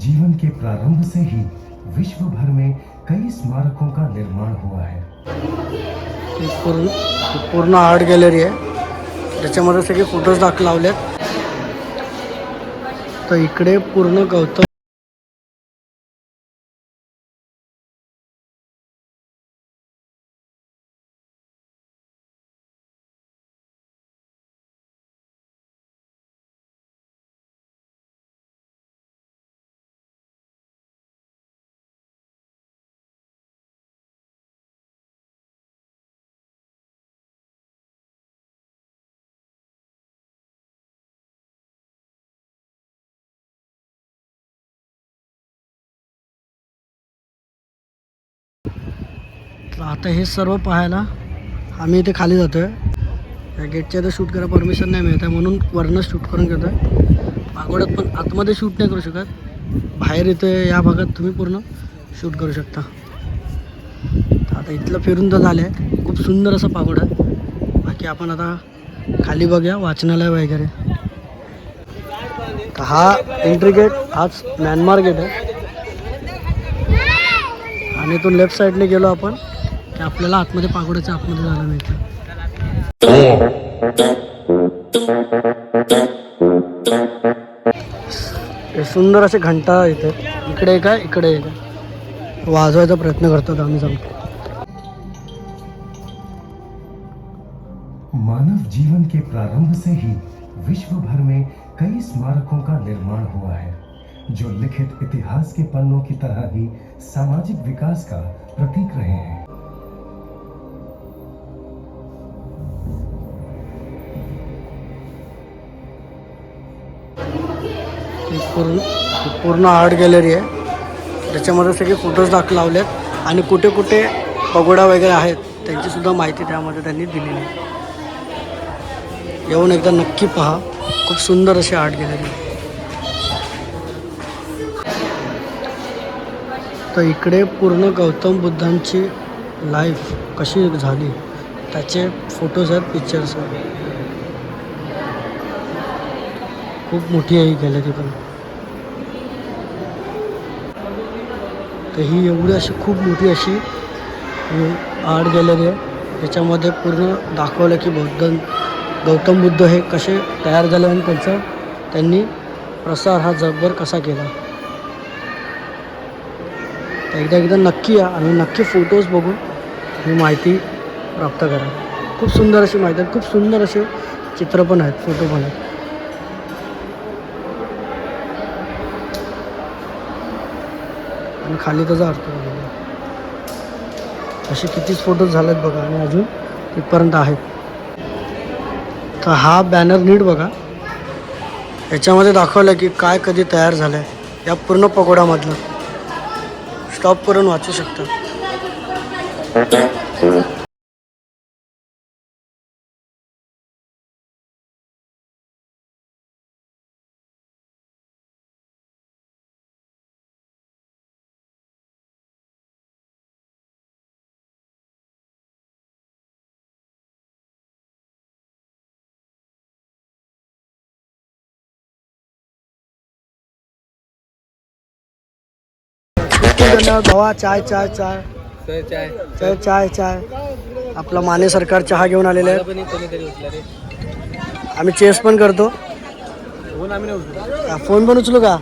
जीवन के प्रारंभ से ही विश्व भर में कई स्मारकों का निर्माण हुआ है। पूर्ण पूर्ण आर्ट गॅलरी आहे त्याच्यामध्ये सगळे फोटोज दाख लावलेत. तर इकडे पूर्ण गौतम तर आता हे सर्व पाहायला आम्ही इथे खाली जातो आहे या गेटच्या इथे शूट करायला परमिशन नाही मिळत आहे म्हणून वरनं शूट करून घेतो आहे पागोड्यात पण आतमध्ये शूट नाही करू शकत. बाहेर इथे या भागात तुम्ही पूर्ण शूट करू शकता. आता इथलं फिरून तर झालं आहे खूप सुंदर असं पागोडा आहे. बाकी आपण आता खाली बघूया वाचनालय वगैरे. हा एंट्री गेट हाच म्यानमार गेट आहे. आणि इथून लेफ्ट साईडने गेलो आपण. की आपल्याला आतमध्ये पागोड्याच्या आतमध्ये जायला मिळतं. सुंदर असे घंटा इथे. इकडे एक आहे इकडे एक आहे. वाजवायचा प्रयत्न करतात आम्ही सांगतो मानव जीवन के प्रारंभ से ही विश्व भर में कई स्मारकों का निर्माण हुआ है जो लिखित इतिहास के पन्नों की तरह ही सामाजिक विकास का प्रतीक रहे हैं। ही पूर्ण पूर्ण आर्ट गॅलरी आहे. त्याच्यामध्ये सगळे फोटोज दाख लावलेत. आणि कुठे कुठे पगोडा वगैरे आहेत त्यांचीसुद्धा माहिती त्यामध्ये त्यांनी दिलेली आहे. येऊन एकदा नक्की पहा. खूप सुंदर अशी आर्ट गॅलरी आहे. तर इकडे पूर्ण गौतम बुद्धांची लाईफ कशी झाली त्याचे फोटोज आहेत पिक्चर्स आहेत. खूप मोठी आहे ही गॅलरी पण. तर ही एवढी अशी खूप मोठी अशी आर्ट गॅलरी आहे. त्याच्यामध्ये पूर्ण दाखवलं की बौद्ध गौतम बुद्ध हे कसे तयार झाले आणि त्यांचा त्यांनी प्रसार हा जगभर कसा केला. तर एकदा एकदा नक्की या आणि नक्की फोटोज बघून ही माहिती प्राप्त करा. खूप सुंदर अशी माहिती आहे खूप सुंदर असे चित्र पण आहेत फोटो पण आहेत. आणि खाली त्याचा अर्थ बघा. असे कितीच फोटोज झालेत बघा आणि अजून तिथपर्यंत आहेत. तर हा बॅनर नीट बघा. याच्यामध्ये दाखवलं की काय कधी तयार झालं आहे या पूर्ण पकोडामधलं स्टॉप करून वाचू शकता. भावा चाय चाय चाय. चाय. चाय चाय. आपला माने सरकार चहा घेऊन आलेले आहे आम्ही चेस पण करतो. फोन पण उचलू का?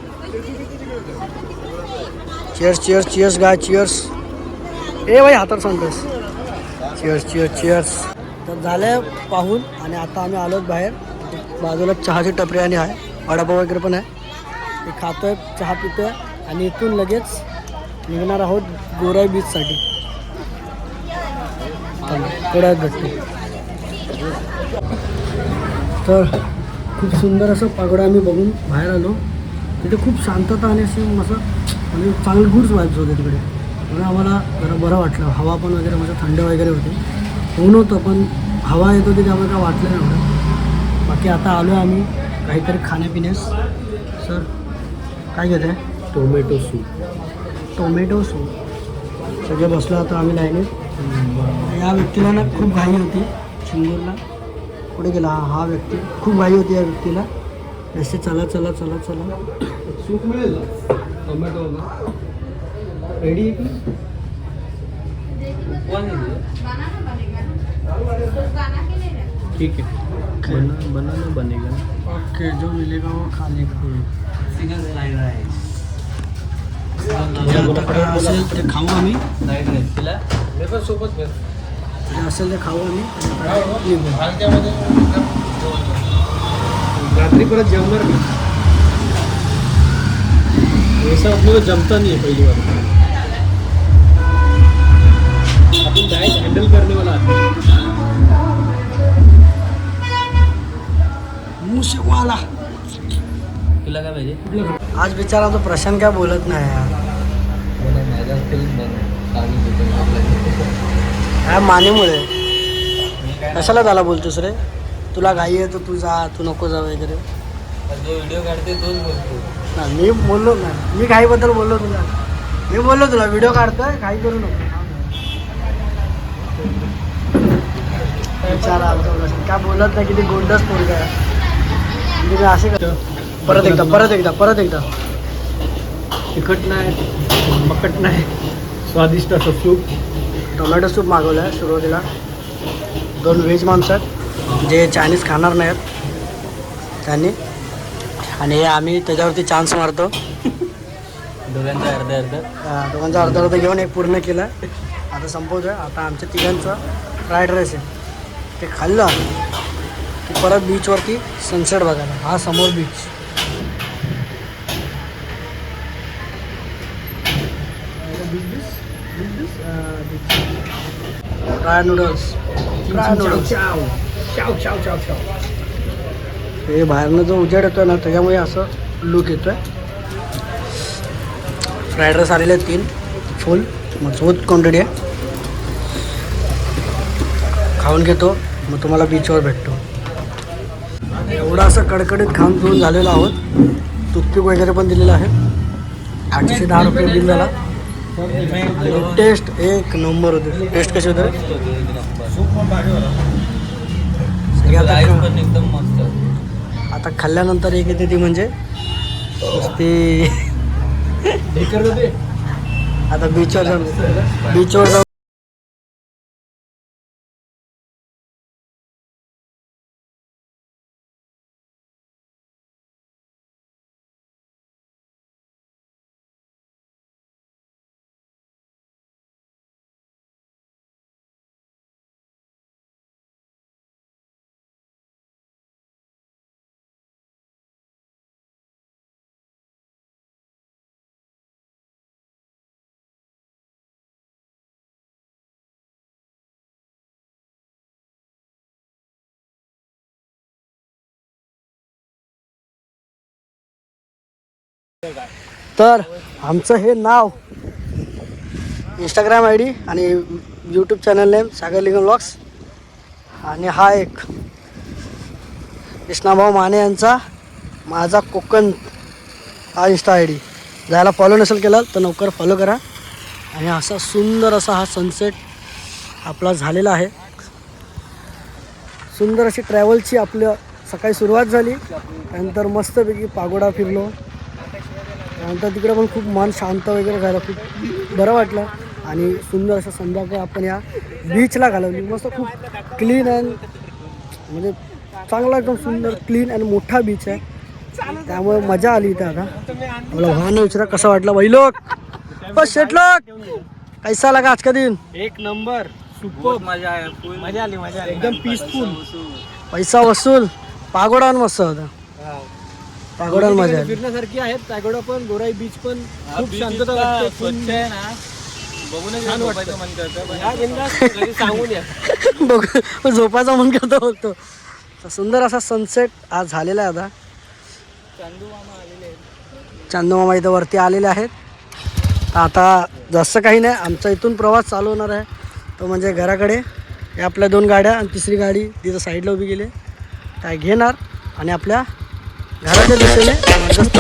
Cheers cheers cheers guys cheers ए भाई हातात सांगतोस चिअर्स चिअर्स चिअर्स तर झालं पाहून आणि आता आम्ही आलोत बाहेर. बाजूला चहाची टपरी आणि आहे. वडापाव वगैरे पण आहे. ते खातोय चहा पितोय आणि इथून लगेच निघणार आहोत गोराई बीचसाठी चला, थोड्या वेळात तर खूप सुंदर असं पागोडा आम्ही बघून बाहेर आलो. तिथे खूप शांतता आणि असं असं म्हणजे चांगले गुड्स वाईब्स होते तिकडे. म्हणून आम्हाला जरा बरं वाटलं. हवा पण वगैरे म्हणजे थंड वगैरे होते. ऊन होतं पण हवा येत होती त्यामुळे काय वाटलं नाही एवढं. बाकी आता आलो आम्ही काहीतरी खाण्यापिण्यास. सर काय घेत आहे टोमॅटो सूप टोमॅटो सूप सगळे बसलो आता आम्ही लाईनीत या व्यक्तीला ना खूप घाई होती. चिंगूरला कुठे गेला. हा हा व्यक्ती खूप घाई होती या व्यक्तीला. जसे चला चला चला चला. सूप मिळेल. टोमॅटो रेडी ठीक है बना बनाना बनेगा. ओके जो मिलेगा वो खाने का. चिकन फ्राइड राइस असेल ते खाऊ आम्ही. जे असेल ते खाऊ आम्ही. रात्री परत जेवणार ऐसा अपने को जमता नहीं है पहली बार अपन डाइट हैंडल करने वाला आदमी मुंह से वाला तुला काय पाहिजे? आज बिचारा तो प्रशांत काय बोलत नाही यार. ह्या मानेमुळे? कशाला त्याला बोलतोस रे? तुला घाई आहे तर तू जा तू नको जा वगैरे. जो व्हिडिओ काढते तोच बोलतो. ना मी बोललो ना मी घाईबद्दल बोललो तुला. मी बोललो तुला व्हिडिओ काढतोय घाई करू नको. विचारा आमचा. काय बोलत नाही किती गोंडस पोरगा. म्हणजे असे कर- परत एकदा परत एकदा परत एकदा. तिखट नाही मकट नाही. स्वादिष्ट असं सूप. टोमॅटो सूप मागवलं आहे सुरुवातीला. दोन व्हेज माणसं आहेत जे चायनीज खाणार नाहीत त्यांनी. आणि हे आम्ही त्याच्यावरती चान्स मारतो. दोघांचं अर्धा अर्धा. दोघांचा अर्धा अर्धा घेऊन एक पूर्ण केलं. आता संपवतो आहे आता आमच्या तिघांचं फ्राईड राईस आहे. ते खाल्लं. की परत बीचवरती सनसेट बघायला. हा समोर beach fry noodles fry noodles हे बाहेरनं जो उजेड येतोय ना त्याच्यामुळे असं लुक येतोय. फ्राईड राईस आलेले आहेत तीन. फुल मजबूत क्वांटिटी आहे. खाऊन घेतो. मग तुम्हाला बीचवर भेटतो. एवढं असं कडकडीत खाऊन पिऊन झालेलो आहोत. टूथपिक वगैरे पण दिलेलं आहे. आठशे दहा रुपये बिल झाला. आणि टेस्ट एक नंबर होते. टेस्ट कशी होते? आता खाल्ल्यानंतर एक येते ती म्हणजे ती. आता बीचवर जाऊन बीचवर जाऊन तर आमचं हे नाव इंस्टाग्राम आय डी आणि YouTube channel name Sagar Lingam blogs आणि हा एक कृष्णाभाऊ माने यांचा माझा कोकण हा इंस्टा आय डी जायला फॉलो नसेल केला तर लवकर फॉलो करा. आणि असा सुंदर असा हा सनसेट आपला झालेला आहे. सुंदर अशी ट्रॅव्हलची आपलं सकाळी सुरुवात झाली. त्यानंतर मस्तपैकी पागोडा फिरलो. त्यानंतर तिकडे पण खूप मन शांत वगैरे झालं खूप बरं वाटलं. आणि सुंदर असं संध्याकाळ आपण या बीचला घालवली. मस्त खूप क्लीन अँड म्हणजे चांगला एकदम सुंदर क्लीन अँड मोठा बीच आहे. त्यामुळे मजा आली इथे आता. मला भावानं विचारा कसं वाटलं बैलोक बस शेटलोक कैसा लगा आज का दिन? एक नंबर. सुपर मजा आहे मजा आली मजा आली. एकदम पीसफुल पैसा वसूल. पागोडा मस्त होता. पागोडा मजा आली. फिरण्यासारखी आहेत. तागोडा पण गोराई बीच पण. खूप शांतता वाटते. स्वच्छ आहे ना. बघूनच छान वाटतं. मन करतं सांगून या. बघ. झोपायचा मन करतो बोलतो तर सुंदर असा सनसेट आज झालेला आहे आता. चांदू मामा इथं वरती आलेले आहेत. तर आता जास्त काही नाही. आमचा इथून प्रवास चालू होणार आहे. तो म्हणजे घराकडे. हे आपल्या दोन गाड्या आणि तिसरी गाडी तिथं साईडला उभी गेली त्या घेणार आणि आपल्या घराच्या दिशेने जस्ट